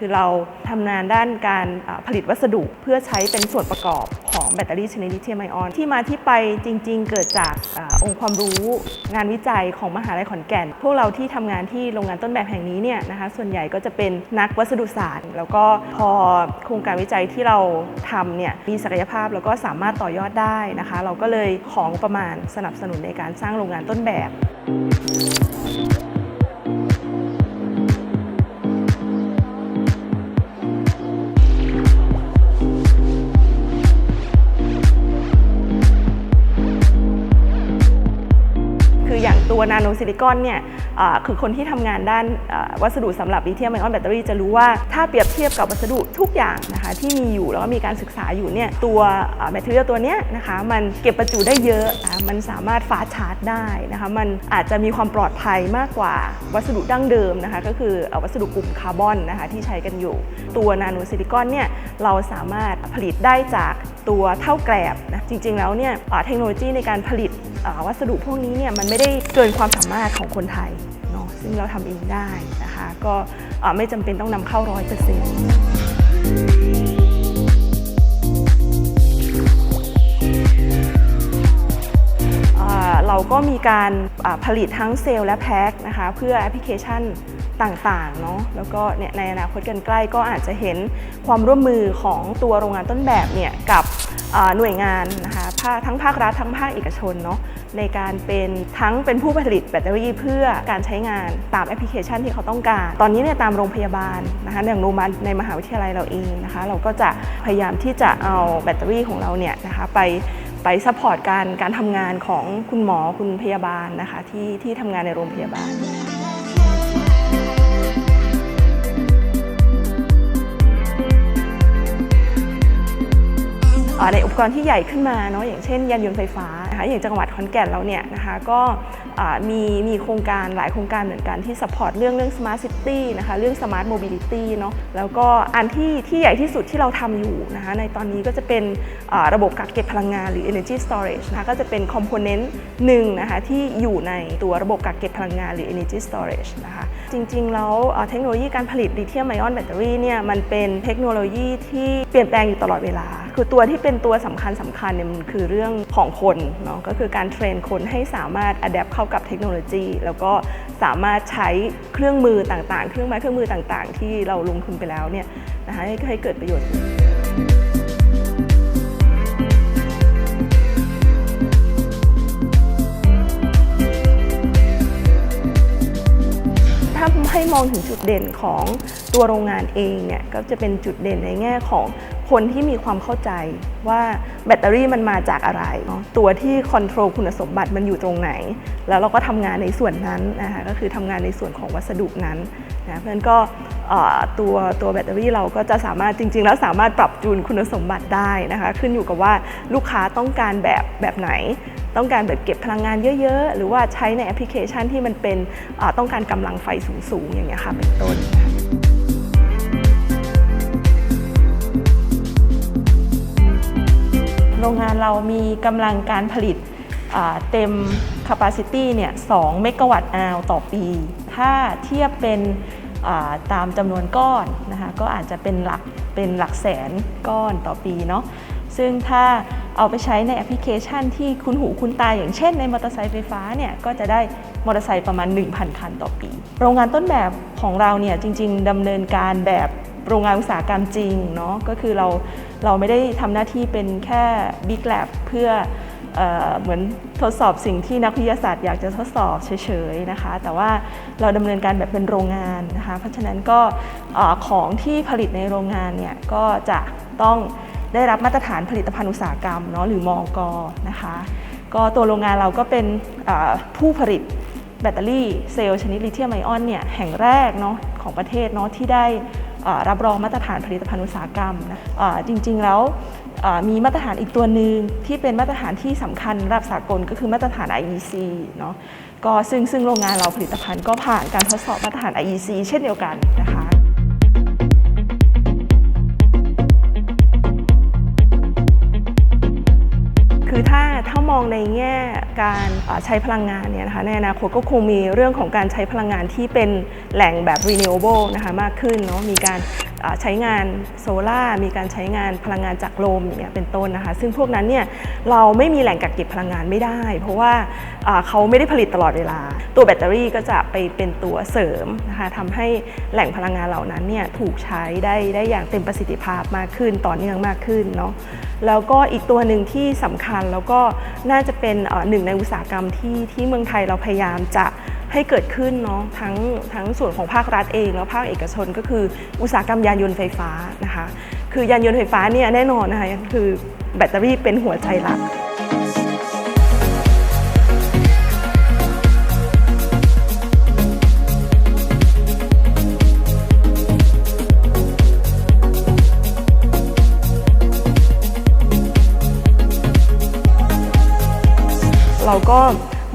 คือเราทำงานด้านการผลิตวัสดุเพื่อใช้เป็นส่วนประกอบของแบตเตอรี่ชนิดลิเธียมไอออน ที่มาที่ไปจริง ๆ เกิดจากอองค์ความรู้งานวิจัยของมหาลัยขอนแก่น พวกเราที่ทำงานที่โรงงานต้นแบบแห่งนี้เนี่ยนะคะส่วนใหญ่ก็จะเป็นนักวัสดุศาสตร์ แล้วก็พอโครงการวิจัยที่เราทำเนี่ยมีศักยภาพแล้วก็สามารถต่อยอดได้นะคะ เราก็เลยของประมาณสนับสนุนในการสร้างโรงงานต้นแบบ ตัวนาโนซิลิคอนเนี่ยคือคนที่ทำงานด้านวัสดุสำหรับลิเธียมไอออนแบตเตอรี่จะรู้ว่าถ้าเปรียบเทียบกับวัสดุทุกอย่างนะคะที่มีอยู่แล้วก็มีการศึกษาอยู่เนี่ยตัวแบตเตอรี่ตัวเนี้ยนะคะมันเก็บประจุได้เยอะอ่ามันสามารถฟาชาร์จได้นะคะมันอาจจะมีความปลอดภัยมากกว่าวัสดุดั้งเดิมนะคะก็คือวัสดุกลุ่มคาร์บอนนะคะที่ใช้กันอยู่ ตัวนาโนซิลิคอนเนี่ยเราสามารถผลิตได้จากตัวเท่าแกรบนะจริงๆแล้วเนี่ยเทคโนโลยีในการผลิต วัสดุพวกนี้เนี่ยมันไม่ได้เกินความสามารถของคนไทยเนาะซึ่งเราทำเองได้นะคะก็ไม่จำเป็นต้องนำเข้าร้อยเปอร์เซ็นต์เราก็มีการผลิตทั้งเซลล์และแพ็คนะคะเพื่อแอปพลิเคชันต่างๆเนาะแล้วก็ในอนาคตกันใกล้ก็อาจจะเห็นความร่วมมือของตัวโรงงานต้นแบบเนี่ยกับ หน่วยงานนะคะภาคทั้งภาครัฐทั้งภาคเอกชนเนาะในการเป็นทั้งเป็นผู้ผลิตแบตเตอรี่เพื่อการใช้งานตามแอปพลิเคชันที่เขาต้องการ ตอนนี้เนี่ยตามโรงพยาบาลนะคะอย่างโรงพยาบาลในมหาวิทยาลัยเราเองนะคะ เราก็จะพยายามที่จะเอาแบตเตอรี่ของเราเนี่ยนะคะไปไปซัพพอร์ตการการทำงานของคุณหมอคุณพยาบาลนะคะที่ที่ทำงานในโรงพยาบาล ในอุปกรณ์ที่ใหญ่ขึ้นมาเนาะอย่างเช่นยานยนต์ไฟฟ้า นะคะอย่างจังหวัดขอนแก่นเราเนี่ยนะคะก็มีมีโครงการหลายโครงการเหมือนกันที่สปอร์ตเรื่องเรื่อง smart city นะคะเรื่อง smart mobility เนาะแล้วก็อันที่ที่ใหญ่ที่สุดที่เราทำอยู่นะคะในตอนนี้ก็จะเป็นระบบกักเก็บพลังงานหรือ energy storage นะคะก็จะเป็นคอมโพเนนต์หนึ่งนะคะที่อยู่ในตัวระบบกักเก็บพลังงานหรือ energy storage นะคะจริงๆ แล้วเทคโนโลยีการผลิตลิเธียมไอออนแบตเตอรี่เนี่ยมันเป็นเทคโนโลยีที่เปลี่ยนแปลงอยู่ตลอดเวลา คือตัวที่เป็นตัวสำคัญสำคัญเนี่ยมันคือเรื่องของคนเนาะก็คือการเทรนคนให้สามารถอัดแอปเข้ากับเทคโนโลยี แล้วก็สามารถใช้เครื่องมือต่างๆ เครื่องไม้เครื่องมือต่างๆ ที่เราลงทุนไปแล้วเนี่ยนะคะใหให้เกิดประโยชน์ถ้าให้มองถึงจุดเด่นของตัวโรงงานเองเนี่ยก็จะเป็นจุดเด่นในแง่ของ คนที่มีความเข้าใจว่าแบตเตอรี่มันมาจากอะไร ตัวที่คอนโทรลคุณสมบัติมันอยู่ตรงไหน แล้วเราก็ทำงานในส่วนนั้นนะคะก็คือทำงานในส่วนของวัสดุนั้นนะเพราะฉะนั้นก็ตัวตัวแบตเตอรี่เราก็จะสามารถจริง ๆ แล้วสามารถปรับจูนคุณสมบัติได้นะคะ ขึ้นอยู่กับว่าลูกค้าต้องการแบบแบบไหน ต้องการแบบเก็บพลังงานเยอะ ๆ หรือว่าใช้ในแอปพลิเคชันที่มันเป็นต้องการกำลังไฟสูง ๆ อย่างเงี้ยค่ะเป็นต้น โรงงานเรามีกำลังการผลิตเต็ม capacity เนี่ย2เมกะวัตต์อาวต่อปี ถ้าเทียบเป็นตามจำนวนก้อนนะคะก็อาจจะเป็นหลักเป็นหลักแสนก้อนต่อปีเนาะซึ่งถ้าเอาไปใช้ในแอปพลิเคชันที่คุ้นหูคุ้นตาอย่างเช่นในมอเตอร์ไซค์ไฟฟ้าเนี่ยก็จะได้มอเตอร์ไซค์ประมาณ 1,000 คันต่อปี โรงงานต้นแบบของเราเนี่ยจริง ๆดำเนินการแบบ โรงงานอุตสาหกรรมจริงเนาะก็คือเราเราไม่ได้ทำหน้าที่เป็นแค่ Big Lab เพื่อเหมือนทดสอบสิ่งที่นักวิทยาศาสตร์อยากจะทดสอบเฉยๆนะคะ แต่ว่าเราดำเนินการแบบเป็นโรงงานนะคะ เพราะฉะนั้นก็ของที่ผลิตในโรงงานเนี่ยก็จะต้องได้รับมาตรฐานผลิตภัณฑ์อุตสาหกรรมเนาะหรือมอกนะคะ ก็ตัวโรงงานเราก็เป็นผู้ผลิตแบตเตอรี่เซลล์ชนิดลิเธียมไอออนเนี่ยแห่งแรกเนาะของประเทศเนาะที่ได้ รับรองมาตรฐานผลิตภัณฑ์อุตสาหกรรมนะจริงๆแล้วมีมาตรฐานอีกตัวหนึ่งที่เป็นมาตรฐานที่สำคัญระดับสากลก็คือมาตรฐาน IEC เนาะก็ซึ่งซึ่งโรงงานเราผลิตภัณฑ์ก็ผ่านการทดสอบมาตรฐาน IEC เช่นเดียวกันนะคะ ถ้ามองในแง่การใช้พลังงานเนี่ยนะคะในอนาคตก็คงมีเรื่องของการใช้พลังงานที่เป็นแหล่งแบบ renewable นะคะมากขึ้นเนาะมีการ ใช้งานโซลา่ามีการใช้งานพลังงานจากลมอย่างเงี้ยเป็นต้นนะคะ ซึ่งพวกนั้นเนี่ยเราไม่มีแหล่งกักเก็บพลังงานไม่ได้ เพราะว่าเขาไม่ได้ผลิตตลอดเวลา ตัวแบตเตอรี่ก็จะไปเป็นตัวเสริมนะคะทำให้แหล่งพลังงานเหล่านั้นเนี่ยถูกใช้ได้ได้อย่างเต็มประสิทธิภาพมากขึ้นต่อเนื่องมากขึ้นเนาะแล้วก็อีกตัวหนึ่งที่สำคัญแล้วก็น่าจะเป็นหนึ่งในอุตสาหกรรมที่ที่เมืองไทยเราพยายามจะ ให้เกิดขึ้นเนาะทั้งทั้งส่วนของภาครัฐเองแล้วภาคเอกชนก็คืออุตสาหกรรมยานยนต์ไฟฟ้านะคะคือยานยนต์ไฟฟ้าเนี่ยแน่นอนนะคะคือแบตเตอรี่เป็นหัวใจหลักเราก็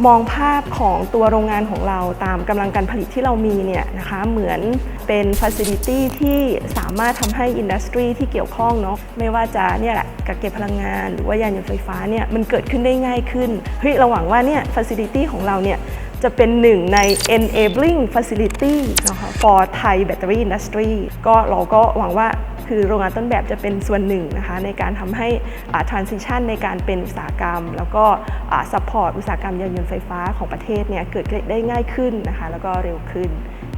มองภาพของตัวโรงงานของเราตามกำลังการผลิตที่เรามีเนี่ยนะคะเหมือนเป็น Facility ที่สามารถทำให้อินดัสทรีที่เกี่ยวข้องเนาะไม่ว่าจะเนี่ยแหละกักเก็บพลังงาน หรือว่ายานยนต์ไฟฟ้าเนี่ยมันเกิดขึ้นได้ง่ายขึ้นเฮ้ยเราหวังว่าเนี่ย Facility ของเราเนี่ยจะเป็นหนึ่งใน enabling facility นะคะ for Thai battery industry ก็เราก็หวังว่า คือโรงงานต้นแบบจะเป็นส่วนหนึ่งนะคะในการทำให้อ่า transition ในการเป็นอุตสาหกรรม แล้วก็ support อุตสาหกรรมยานยนต์ไฟฟ้าของประเทศเนี่ยเกิดได้ง่ายขึ้นนะคะแล้วก็เร็วขึ้น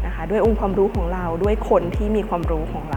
นะคะด้วยองค์ความรู้ของเราด้วยคนที่มีความรู้ของเรา